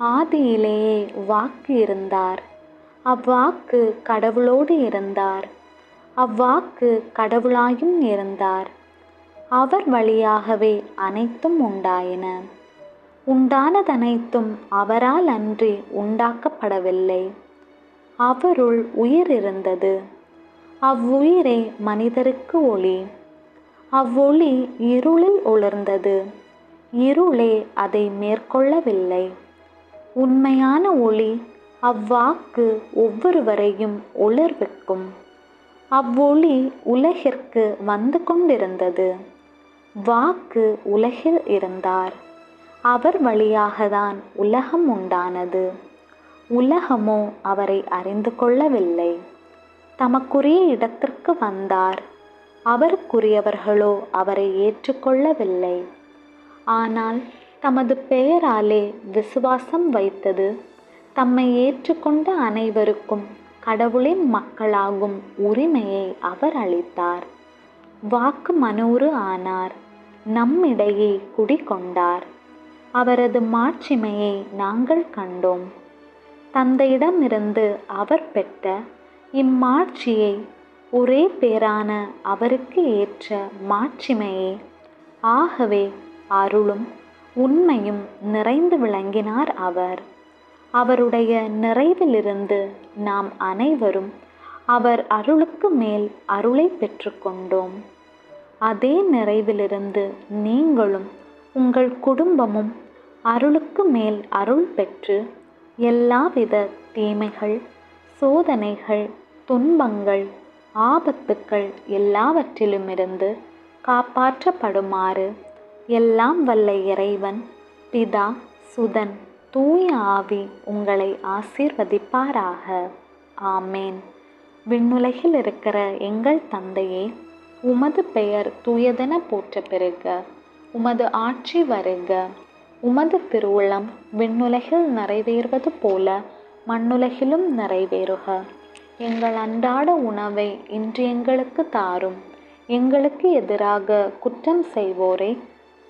ஆதியிலேயே வாக்கு இருந்தார். அவ்வாக்கு கடவுளோடு இருந்தார். அவ்வாக்கு கடவுளாயும் இருந்தார். அவர் வழியாகவே அனைத்தும் உண்டாயின. உண்டானதனைத்தும் அவரால் அன்றி உண்டாக்கப்படவில்லை. அவருள் உயிர் இருந்தது அவ்வுயிரே மனிதருக்கு ஒளி. அவ்வொளி இருளில் ஒளிர்ந்தது இருளே அதை மேற்கொள்ளவில்லை. உண்மையான ஒளி அவ்வாக்கு ஒவ்வொருவரையும் ஒளிர்விக்கும் அவ்வொளி உலகிற்கு வந்து கொண்டிருந்தது. வாக்கு உலகில் இருந்தார். அவர் வழியாகத்தான் உலகம் உண்டானது. உலகமோ அவரை அறிந்து கொள்ளவில்லை. தமக்குரிய இடத்திற்கு வந்தார். அவருக்குரியவர்களோ அவரை ஏற்றுக்கொள்ளவில்லை. ஆனால் தமது பெயராலே விசுவாசம் வைத்தது. தம்மை ஏற்றுக்கொண்ட அனைவருக்கும் கடவுளின் மக்களாகும் உரிமையை அவர் அளித்தார். வாக்கு மனூறு ஆனார். நம்மிடையே குடிகொண்டார். அவரது மாட்சிமையை நாங்கள் கண்டோம். தந்தையிடமிருந்து அவர் பெற்ற இம்மாட்சியை ஒரே பேரான அவருக்கு ஏற்ற மாட்சிமையே. ஆகவே அருளும் உண்மையும் நிறைந்து விளங்கினார் அவர். அவருடைய நிறைவிலிருந்து நாம் அனைவரும் அவர் அருளுக்கு மேல் அருளை பெற்றுக்கொண்டோம். அதே நிறைவிலிருந்து நீங்களும் உங்கள் குடும்பமும் அருளுக்கு மேல் அருள் பெற்று எல்லாவித தீமைகள் சோதனைகள் துன்பங்கள் ஆபத்துக்கள் எல்லாவற்றிலுமிருந்து காப்பாற்றப்படுமாறு எல்லாம் வல்ல இறைவன். பிதா சுதன் தூய ஆவி உங்களை ஆசீர்வதிப்பாராக. ஆமேன். விண்ணுலகில் இருக்கிற எங்கள் தந்தையே உமது பெயர் தூயதென போற்ற பெருக உமது ஆட்சி வருக. உமது திருவுளம் விண்ணுலகில் நிறைவேறுவது போல மண்ணுலகிலும் நிறைவேறுக. எங்கள் அன்றாட உணவை இன்று எங்களுக்கு தாரும். எங்களுக்கு எதிராக குற்றம் செய்வோரை